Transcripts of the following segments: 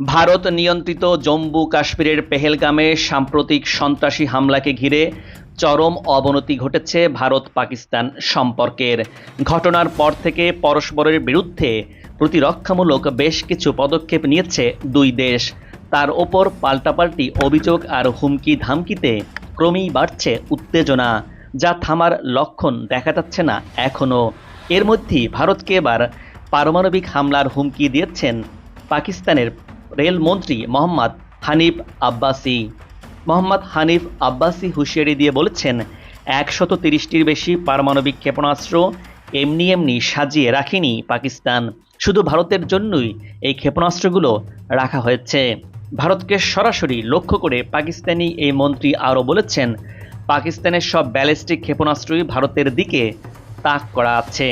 ভারত নিয়ন্ত্রিত জম্মু কাশ্মীরের পেহেলগামে সাম্প্রতিক সন্ত্রাসী হামলাকে ঘিরে চরম অবনতি ঘটেছে ভারত পাকিস্তান সম্পর্কের। ঘটনার পর থেকে পরস্পরের বিরুদ্ধে প্রতিরক্ষামূলক বেশ কিছু পদক্ষেপ নিয়েছে দুই দেশ। তার ওপর পাল্টাপাল্টি অভিযোগ আর হুমকি ধামকিতে ক্রমেই বাড়ছে উত্তেজনা, যা থামার লক্ষণ দেখা যাচ্ছে না এখনও এর মধ্যেই ভারতকে এবার পারমাণবিক হামলার হুমকি দিয়েছেন পাকিস্তানের রেলমন্ত্রী মোহাম্মদ হানিফ আব্বাসি। মোহাম্মদ হানিফ আব্বাসি হুঁশিয়ারি দিয়ে বলেছেন, একশত তিরিশটির বেশি পারমাণবিক ক্ষেপণাস্ত্র এমনি এমনি সাজিয়ে রাখেনি পাকিস্তান। শুধু ভারতের জন্যই এই ক্ষেপণাস্ত্রগুলো রাখা হয়েছে। ভারতকে সরাসরি লক্ষ্য করে পাকিস্তানি এই মন্ত্রী আরও বলেছেন, পাকিস্তানের সব ব্যালিস্টিক ক্ষেপণাস্ত্রই ভারতের দিকে তাক করা আছে।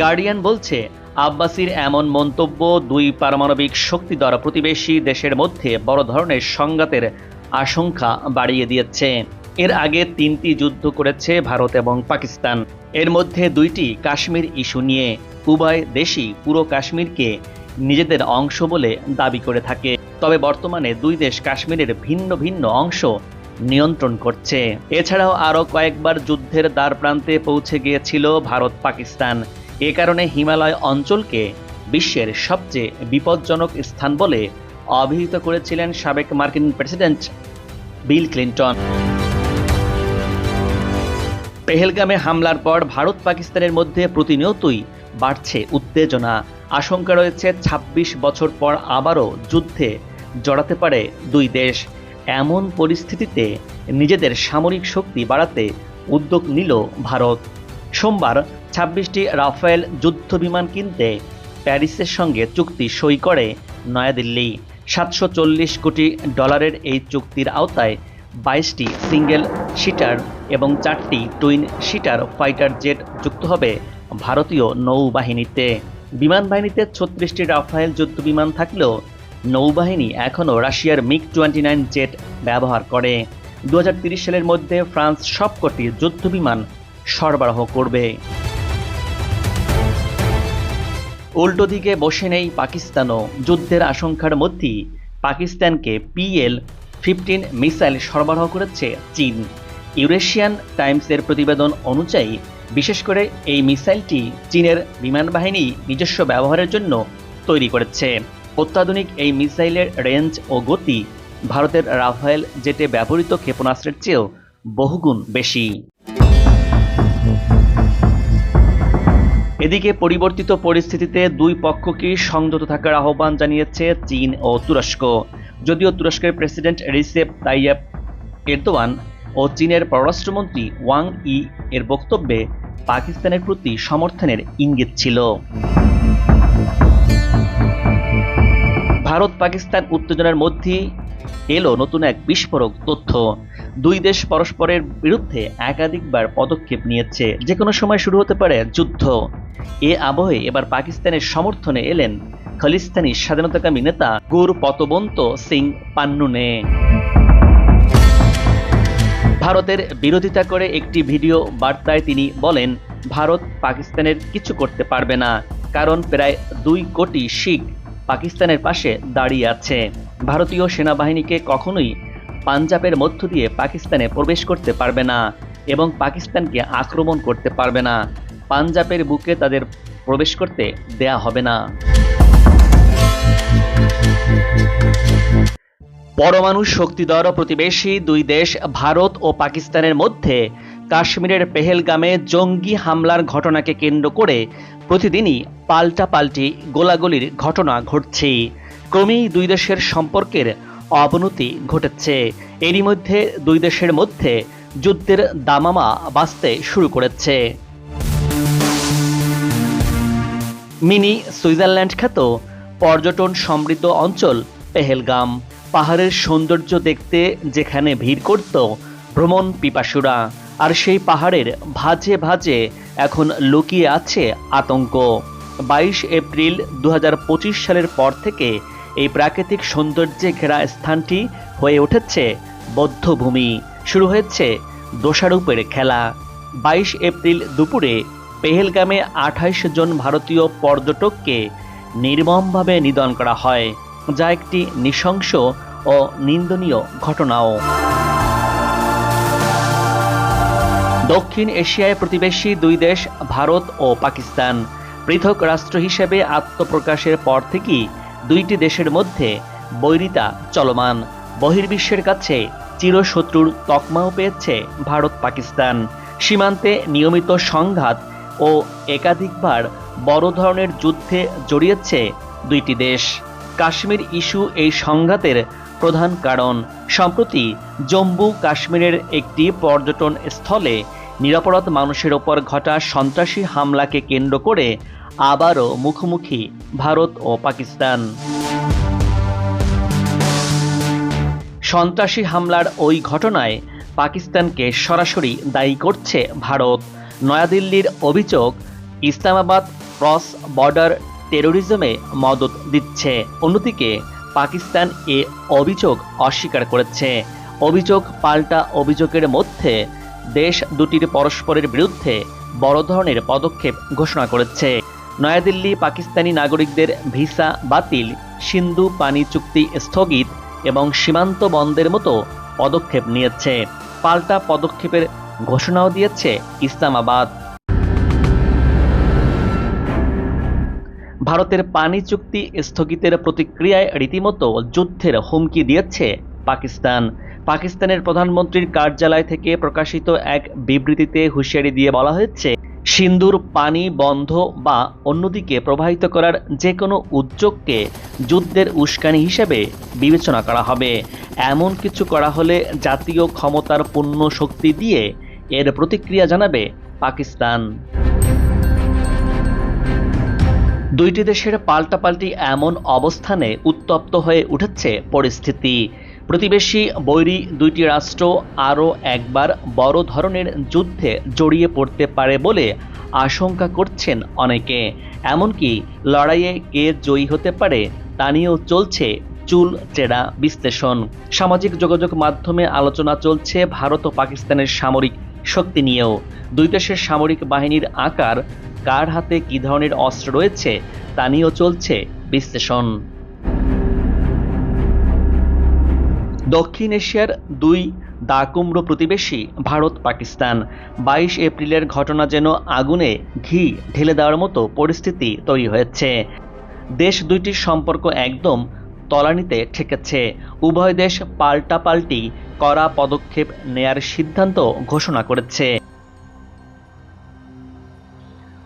গার্ডিয়ান বলছে আব্বাসির এমন মন্তব্য দুই পারমাণবিক শক্তিধর প্রতিবেশী দেশের মধ্যে বড় ধরনের সংঘাতের আশঙ্কা বাড়িয়ে দিয়েছে। এর আগে তিনটি যুদ্ধ করেছে ভারত এবং পাকিস্তান। এর মধ্যে দুইটি কাশ্মীর ইস্যু নিয়ে উভয় দেশই পুরো কাশ্মীরকে নিজেদের অংশ বলে দাবি করে থাকে। তবে বর্তমানে দুই দেশ কাশ্মীরের ভিন্ন ভিন্ন অংশ নিয়ন্ত্রণ করছে। এছাড়াও আরও কয়েকবার যুদ্ধের দ্বার প্রান্তে পৌঁছে গিয়েছিল ভারত পাকিস্তান এ কারণে হিমালয় অঞ্চলকে বিশ্বের সবচেয়ে বিপজ্জনক স্থান বলে অভিহিত করেছিলেন সাবেক মার্কিন প্রেসিডেন্ট বিল ক্লিন্টন। পেহেলগামে হামলার পর ভারত পাকিস্তানের মধ্যে প্রতিনিয়তই বাড়ছে উত্তেজনা। আশঙ্কা রয়েছে ২৬ বছর পর আবারও যুদ্ধে জড়াতে পারে দুই দেশ। এমন পরিস্থিতিতে নিজেদের সামরিক শক্তি বাড়াতে উদ্যোগ নিল ভারত। সোমবার ছাব্বিশটি রাফেল যুদ্ধ বিমান কিনতে প্যারিসের সঙ্গে চুক্তি সই করে নয়াদিল্লি। সাতশো চল্লিশ কোটি ডলারের এই চুক্তির আওতায় বাইশটি সিঙ্গেল শিটার এবং চারটি টুইন শিটার ফাইটার জেট যুক্ত হবে ভারতীয় নৌবাহিনীতে। বিমান বাহিনীতে ছত্রিশটি রাফায়েল যুদ্ধ বিমান থাকলেও নৌবাহিনী এখনও রাশিয়ার মিগ টোয়েন্টি নাইন জেট ব্যবহার করে। দু সালের মধ্যে ফ্রান্স সবকটি যুদ্ধ বিমান সরবরাহ করবে। উল্টো দিকে বসে নেই পাকিস্তানও। যুদ্ধের আশঙ্কার মধ্যেই পাকিস্তানকে পিএল ফিফটিন মিসাইল সরবরাহ করেছে চীন। ইউরেশিয়ান টাইমসের প্রতিবেদন অনুযায়ী, বিশেষ করে এই মিসাইলটি চীনের বিমান বাহিনী নিজস্ব ব্যবহারের জন্য তৈরি করেছে। অত্যাধুনিক এই মিসাইলের রেঞ্জ ও গতি ভারতের রাফায়েল জেটে ব্যবহৃত ক্ষেপণাস্ত্রের চেয়েও বহুগুণ বেশি। এদিকে পরিবর্তিত পরিস্থিতিতে দুই পক্ষকে সংযত থাকার আহ্বান জানিয়েছে চীন ও তুরস্ক। যদিও তুরস্কের প্রেসিডেন্ট রিসেপ তাইয়াব এরদোয়ান ও চীনের পররাষ্ট্রমন্ত্রী ওয়াং ই এর বক্তব্যে পাকিস্তানের প্রতি সমর্থনের ইঙ্গিত ছিল। ভারত পাকিস্তান উত্তেজনার মধ্যেই এলো নতুন এক বিস্ফোরক তথ্য। দুই দেশ পরস্পরের বিরুদ্ধে একাধিকবার পদক্ষেপ নিয়েছে। যে কোনো সময় শুরু হতে পারে যুদ্ধ। এ আবহে এবার পাকিস্তানের সমর্থনে এলেন খালিস্তানি স্বাধীনতাকামী নেতা গুর পতবন্ত সিং পান্নুনে। ভারতের বিরোধিতা করে একটি ভিডিও বার্তায় তিনি বলেন, ভারত পাকিস্তানের কিছু করতে পারবে না, কারণ প্রায় দুই কোটি শিখ পাকিস্তানের পাশে দাঁড়িয়ে আছে। ভারতীয় সেনাবাহিনীকে কখনোই পাঞ্জাবের মধ্য দিয়ে পাকিস্তানে প্রবেশ করতে পারবে না এবং পাকিস্তানকে আক্রমণ করতে পারবে না। পাঞ্জাবের বুকে তাদের প্রবেশ করতে দেয়া হবে না। পরমাণু শক্তিধর প্রতিবেশী দুই দেশ, ভারত ও পাকিস্তানের মধ্যে কাশ্মীরের পেহেলগামে জঙ্গি হামলার ঘটনাকে কেন্দ্র করে প্রতিদিনই পাল্টাপাল্টি গোলাগুলির ঘটনা ঘটছে। ক্রমেই দুই দেশের সম্পর্কের অবনতি ঘটেছে। এরই মধ্যে দুই দেশের মধ্যে যুদ্ধের দামামা বাঁচতে শুরু করেছে। মিনি সুইজারল্যান্ড খ্যাত পর্যটন সমৃদ্ধ অঞ্চল পেহেলগাম। পাহাড়ের সৌন্দর্য দেখতে যেখানে ভিড় করত ভ্রমণ পিপাসুরা, আর সেই পাহাড়ের ভাজে ভাজে এখন লুকিয়ে আছে আতঙ্ক। বাইশ এপ্রিল দু হাজার পঁচিশ সালের পর থেকে এই প্রাকৃতিক সৌন্দর্যে ঘেরা স্থানটি হয়ে উঠেছে বদ্ধভূমি শুরু হয়েছে দোষারূপের খেলা। বাইশ এপ্রিল দুপুরে পেহেলগামে আঠাইশ জন ভারতীয় পর্যটককে নির্মমভাবে নিধন করা হয়, যা একটি নৃশংস ও নিন্দনীয় ঘটনাও। দক্ষিণ এশিয়ায় প্রতিবেশী দুই দেশ, ভারত ও পাকিস্তান, পৃথক রাষ্ট্র হিসেবে আত্মপ্রকাশের পর থেকেই দুইটি দেশের মধ্যে বৈরিতা চলমান। বহির্বিশ্বের কাছে চিরশত্রুর তকমাও পেয়েছে ভারত পাকিস্তান। সীমান্তে নিয়মিত সংঘাত ও একাধিকবার বড় ধরনের যুদ্ধে জড়িয়েছে দুইটি দেশ। কাশ্মীর ইস্যু এই সংঘাতের প্রধান কারণ। সম্প্রতি জম্মু কাশ্মীরের একটি পর্যটন স্থলে নিরাপরাধ মানুষের ওপর ঘটা সন্ত্রাসী হামলাকে কেন্দ্র করে আবারও মুখোমুখি ভারত ও পাকিস্তান। সন্ত্রাসী হামলার ওই ঘটনায় পাকিস্তানকে সরাসরি দায়ী করছে ভারত। নয়াদিল্লির অভিযোগ, ইসলামাবাদ ক্রস বর্ডার টেরোরিজমে মদত দিচ্ছে। অন্যদিকে, পাকিস্তান এ অভিযোগ অস্বীকার করেছে। অভিযোগ পাল্টা অভিযোগের মধ্যে দেশ দুটির পরস্পরের বিরুদ্ধে বড় ধরনের পদক্ষেপ ঘোষণা করেছে। নয়াদিল্লি পাকিস্তানি নাগরিকদের ভিসা বাতিল, সিন্ধু পানি চুক্তি স্থগিত এবং সীমান্ত বন্ধের মতো পদক্ষেপ নিয়েছে। পাল্টা পদক্ষেপের ঘোষণাও দিয়েছে ইসলামাবাদ। ভারতের পানি চুক্তি স্থগিতের প্রতিক্রিয়ায় রীতিমতো যুদ্ধের হুমকি দিয়েছে পাকিস্তান। পাকিস্তানের প্রধানমন্ত্রীর কার্যালয় থেকে প্রকাশিত এক বিবৃতিতে হুঁশিয়ারি দিয়ে বলা হয়েছে সিন্ধুর পানি, বন্ধ বা অন্যদিকে প্রবাহিত করার যে কোনো উদ্যোগকে যুদ্ধের উস্কানি হিসেবে বিবেচনা করা হবে। এমন কিছু করা হলে জাতীয় ক্ষমতার পূর্ণ শক্তি দিয়ে এর প্রতিক্রিয়া জানাবে পাকিস্তান। দুইটি দেশের পাল্টাপাল্টি এমন অবস্থানে উত্তপ্ত হয়ে উঠেছে পরিস্থিতি। প্রতিবেশী বৈরী দুইটি রাষ্ট্র আরও একবার বড় ধরনের যুদ্ধে জড়িয়ে পড়তে পারে বলে আশঙ্কা করছেন অনেকে। এমনকি লড়াইয়ে কে জয়ী হতে পারে তা নিয়েও চলছে চুল চেরা বিশ্লেষণ। সামাজিক যোগাযোগ মাধ্যমে আলোচনা চলছে ভারত ও পাকিস্তানের সামরিক শক্তি নিয়েও। দুই দেশের সামরিক বাহিনীর আকার, কার হাতে কী ধরনের অস্ত্র রয়েছে তা নিয়েও চলছে বিশ্লেষণ। দক্ষিণ এশিয়ার দুই দাকুমড়ো প্রতিবেশী ভারত, পাকিস্তান। বাইশ এপ্রিলের ঘটনা যেন আগুনে ঘি ঢেলে দেওয়ার মতো পরিস্থিতি তৈরি হয়েছে। দেশ দুইটির সম্পর্ক একদম তলানিতে ঠেকেছে। উভয় দেশ পাল্টাপাল্টি কড়া পদক্ষেপ নেয়ার সিদ্ধান্ত ঘোষণা করেছে।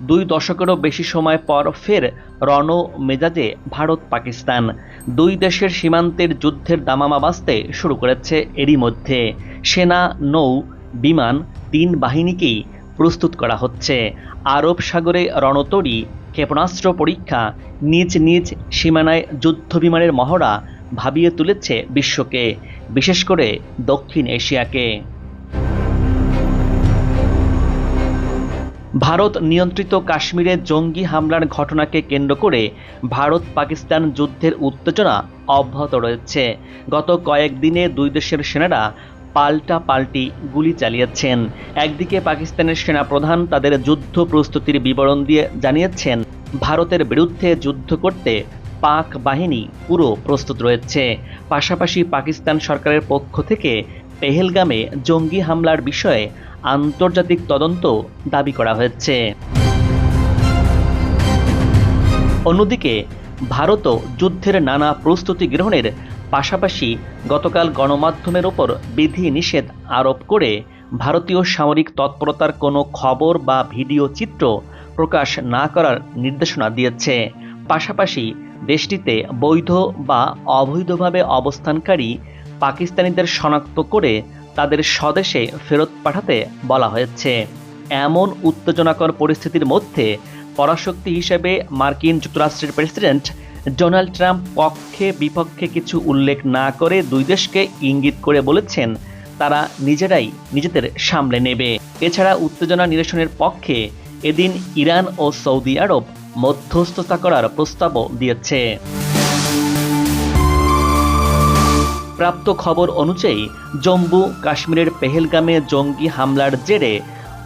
দুই দশকেরও বেশি সময় পর ফের রণ মেজাজে ভারত পাকিস্তান দুই দেশের সীমান্তের যুদ্ধের দামামা বাজতে শুরু করেছে এরই মধ্যে। সেনা, নৌ, বিমান তিন বাহিনীকেই প্রস্তুত করা হচ্ছে। আরব সাগরে রণতরী, ক্ষেপণাস্ত্র পরীক্ষা, নিজ নিজ সীমানায় যুদ্ধ বিমানের মহড়া ভাবিয়ে তুলেছে বিশ্বকে, বিশেষ করে দক্ষিণ এশিয়াকে। ভারত নিয়ন্ত্রিত কাশ্মীরে জঙ্গি হামলার ঘটনাকে কেন্দ্র করে ভারত পাকিস্তান যুদ্ধের উত্তেজনা অব্যাহত রয়েছে। গত কয়েকদিনে দুই দেশের সেনারা পাল্টা পাল্টি গুলি চালিয়েছেন। একদিকে পাকিস্তানের সেনাপ্রধান তাদের যুদ্ধ প্রস্তুতির বিবরণ দিয়ে জানিয়েছেন, ভারতের বিরুদ্ধে যুদ্ধ করতে পাক বাহিনী পুরো প্রস্তুত রয়েছে। পাশাপাশি পাকিস্তান সরকারের পক্ষ থেকে পেহেলগামে জঙ্গি হামলার বিষয়ে আন্তর্জাতিক তদন্ত দাবি করা হয়েছে। অন্যদিকে ভারতও যুদ্ধের নানা প্রস্তুতি গ্রহণের পাশাপাশি গতকাল গণমাধ্যমের ওপর বিধি নিষেধ আরোপ করে ভারতীয় সামরিক তৎপরতার কোনো খবর বা ভিডিও চিত্র প্রকাশ না করার নির্দেশনা দিয়েছে। পাশাপাশি দেশটিতে বৈধ বা অবৈধভাবে অবস্থানকারী পাকিস্তানিদের শনাক্ত করে তাদের স্বদেশে ফেরত পাঠাতে বলা হয়েছে। এমন উত্তেজনাকর পরিস্থিতির মধ্যে পরাশক্তি হিসেবে মার্কিন যুক্তরাষ্ট্রের প্রেসিডেন্ট ডোনাল্ড ট্রাম্প পক্ষে বিপক্ষে কিছু উল্লেখ না করে দুই দেশকে ইঙ্গিত করে বলেছেন, তারা নিজেরাই নিজেদের সামলে নেবে। এছাড়া উত্তেজনা নিরসনের পক্ষে এদিন ইরান ও সৌদি আরব মধ্যস্থতা করার প্রস্তাবও দিয়েছে। প্রাপ্ত খবর অনুযায়ী, জম্মু কাশ্মীরের পেহেলগামে জঙ্গি হামলার জেরে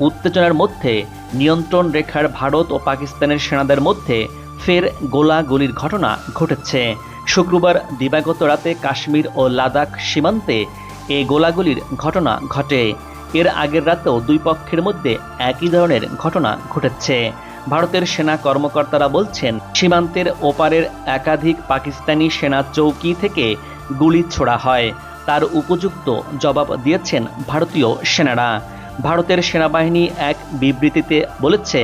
উত্তেজনার মধ্যে নিয়ন্ত্রণ রেখার ভারত ও পাকিস্তানের সেনাদের মধ্যে ফের গোলাগুলির ঘটনা ঘটেছে। শুক্রবার দিবাগত রাতে কাশ্মীর ও লাদাখ সীমান্তে এই গোলাগুলির ঘটনা ঘটে। এর আগের রাতেও দুই পক্ষের মধ্যে একই ধরনের ঘটনা ঘটেছে। ভারতের সেনা কর্মকর্তারা বলছেন, সীমান্তের ওপারের একাধিক পাকিস্তানি সেনা চৌকি থেকে গুলি ছোড়া হয়। তার উপযুক্ত জবাব দিয়েছেন ভারতীয় সেনারা। ভারতের সেনাবাহিনী এক বিবৃতিতে বলেছে,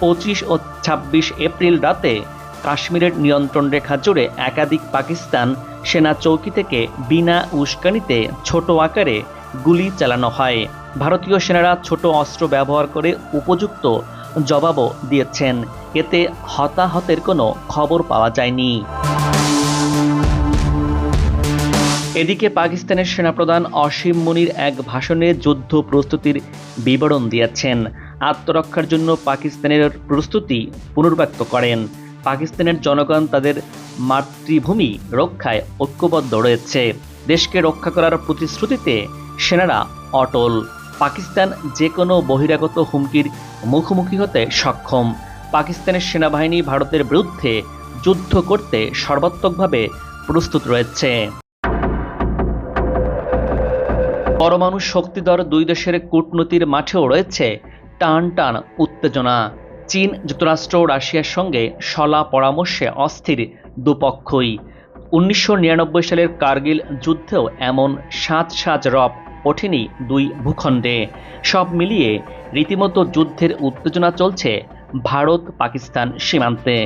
পঁচিশ ও ছাব্বিশ এপ্রিল রাতে কাশ্মীরের নিয়ন্ত্রণ রেখা জুড়ে একাধিক পাকিস্তান সেনা চৌকি থেকে বিনা উস্কানিতে ছোট আকারে গুলি চালানো হয়। ভারতীয় সেনারা ছোট অস্ত্র ব্যবহার করে উপযুক্ত জবাবও দিয়েছেন। এতে হতাহতের কোনো খবর পাওয়া যায়নি। এদিকে পাকিস্তানের সেনাপ্রধান অসীম মুনির এক ভাষণে যুদ্ধ প্রস্তুতির বিবরণ দিয়েছেন। আত্মরক্ষার জন্য পাকিস্তানের প্রস্তুতি পুনর্ব্যক্ত করেন। পাকিস্তানের জনগণ তাদের মাতৃভূমি রক্ষায় ঐক্যবদ্ধ রয়েছে। দেশকে রক্ষা করার প্রতিশ্রুতিতে সেনারা অটল। পাকিস্তান যে কোনো বহিরাগত হুমকির মুখোমুখি হতে সক্ষম। পাকিস্তানের সেনাবাহিনী ভারতের বিরুদ্ধে যুদ্ধ করতে সর্বাত্মকভাবে প্রস্তুত রয়েছে। পরমাণু শক্তিধর দুই দেশের কূটনীতির মাঠেও রয়েছে টান টান উত্তেজনা। চীন যুক্তরাষ্ট্র রাশিয়ার সঙ্গে সলা পরামর্শে অস্থির দুপক্ষই। উনিশশো নিরানব্বই সালের কার্গিল যুদ্ধেও এমন সাজ সাজ রব ওঠেনি দুই ভূখণ্ডে। সব মিলিয়ে রীতিমতো যুদ্ধের উত্তেজনা চলছে ভারত পাকিস্তান সীমান্তে।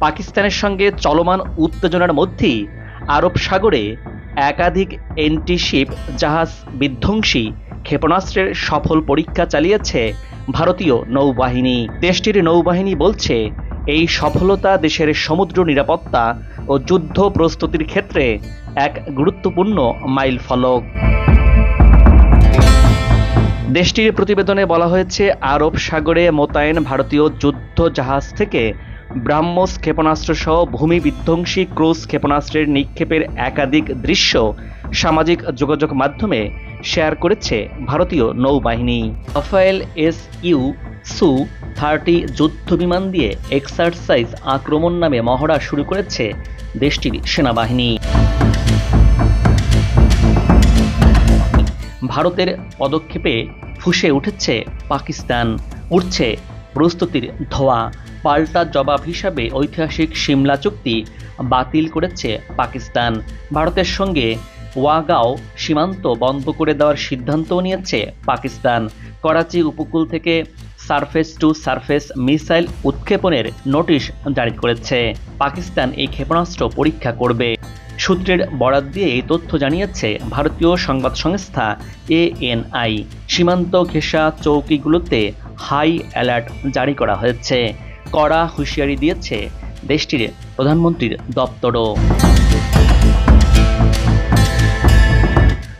পাকিস্তানের সঙ্গে চলমান উত্তেজনার মধ্যেই আরব সাগরে একাধিক এন্টিশিপ জাহাজ বিধ্বংসী ক্ষেপণাস্ত্রের সফল পরীক্ষা চালিয়েছে ভারতীয় নৌবাহিনী। দেশটির নৌবাহিনী বলছে এই সফলতা দেশের সমুদ্র নিরাপত্তা ও যুদ্ধ প্রস্তুতির ক্ষেত্রে এক গুরুত্বপূর্ণ মাইল ফলক। দেশটির প্রতিবেদনে বলা হয়েছে, আরব সাগরে মোতায়েন ভারতীয় যুদ্ধ জাহাজ থেকে ব্রাহ্মস ক্ষেপণাস্ত্র সহ ভূমি বিধ্বংসী ক্রুজ ক্ষেপণাস্ত্রের নিক্ষেপের একাধিক দৃশ্য সামাজিক যোগাযোগ মাধ্যমে শেয়ার করেছে ভারতীয় নৌবাহিনী। Rafale S U Su thirty যুদ্ধ বিমান দিয়ে এক্সারসাইজ আক্রমণ নামে মহড়া শুরু করেছে দেশটির সেনাবাহিনী। ভারতের পদক্ষেপে ফুসে উঠেছে পাকিস্তান উঠছে প্রস্তুতির ধোয়া, পাল্টা জবাব হিসাবে ঐতিহাসিক সিমলা চুক্তি বাতিল করেছে পাকিস্তান। ভারতের সঙ্গে ওয়াগাও সীমান্ত বন্ধ করে দেওয়ার সিদ্ধান্তও নিয়েছে পাকিস্তান। করাচি উপকূল থেকে সারফেস টু সারফেস মিসাইল উৎক্ষেপণের নোটিশ জারি করেছে। পাকিস্তান এই ক্ষেপণাস্ত্র পরীক্ষা করবে। সূত্রের বরাত দিয়ে এই তথ্য জানিয়েছে ভারতীয় সংবাদ সংস্থা এএনআই। সীমান্ত ঘেঁষা চৌকিগুলোতে হাই অ্যালার্ট জারি করা হয়েছে। কড়া হুঁশিয়ারি দিয়েছে দেশটির প্রধানমন্ত্রীর দপ্তরও।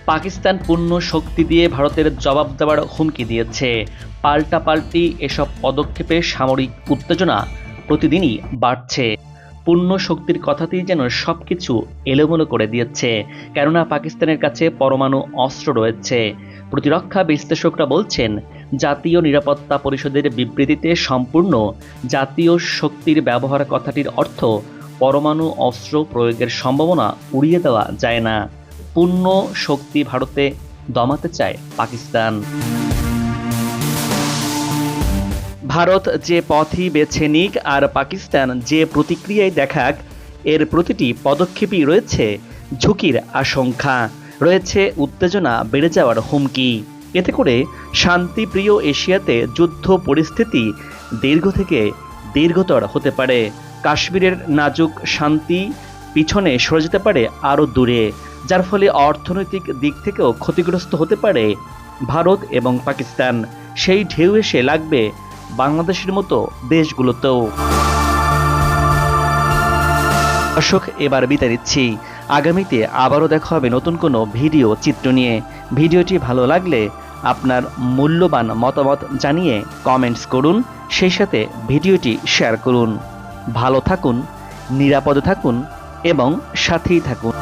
পাকিস্তান পূর্ণ শক্তি দিয়ে ভারতের জবাব দেওয়ার হুমকি দিয়েছে। পাল্টাপাল্টি এসব পদক্ষেপে সামরিক উত্তেজনা প্রতিদিনই বাড়ছে। পূর্ণ শক্তির কথাতেই যেন সব কিছু এলোমেলো করে দিয়েছে, কেননা পাকিস্তানের কাছে পরমাণু অস্ত্র রয়েছে। প্রতিরক্ষা বিশ্লেষকরা বলছেন, জাতীয় নিরাপত্তা পরিষদের বিবৃতিতে সম্পূর্ণ জাতীয় শক্তির ব্যবহার কথাটির অর্থ পরমাণু অস্ত্র প্রয়োগের সম্ভাবনা উড়িয়ে দেওয়া যায় না। পূর্ণ শক্তি ভারতে দমাতে চায় পাকিস্তান। ভারত যে পথই বেছে নিক আর পাকিস্তান যে প্রতিক্রিয়ায় দেখাক, এর প্রতিটি পদক্ষেপই রয়েছে ঝুঁকির আশঙ্কা। রয়েছে উত্তেজনা বেড়ে যাওয়ার হুমকি। এতে করে শান্তিপ্রিয় এশিয়াতে যুদ্ধ পরিস্থিতি দীর্ঘ থেকে দীর্ঘতর হতে পারে। কাশ্মীরের নাজুক শান্তি পিছনে সরে যেতে পারে আরও দূরে। যার ফলে অর্থনৈতিক দিক থেকেও ক্ষতিগ্রস্ত হতে পারে ভারত এবং পাকিস্তান। সেই ঢেউ এসে লাগবে বাংলাদেশের মতো দেশগুলোতেও। দর্শক, এবার বিদায় দিচ্ছি আগামীতে আবারও দেখা হবে নতুন কোনো ভিডিও চিত্র নিয়ে। ভিডিওটি ভালো লাগলে আপনার মূল্যবান মতামত জানিয়ে কমেন্টস করুন, সেই সাথে ভিডিওটি শেয়ার করুন। ভালো থাকুন, নিরাপদে থাকুন এবং সাথেই থাকুন।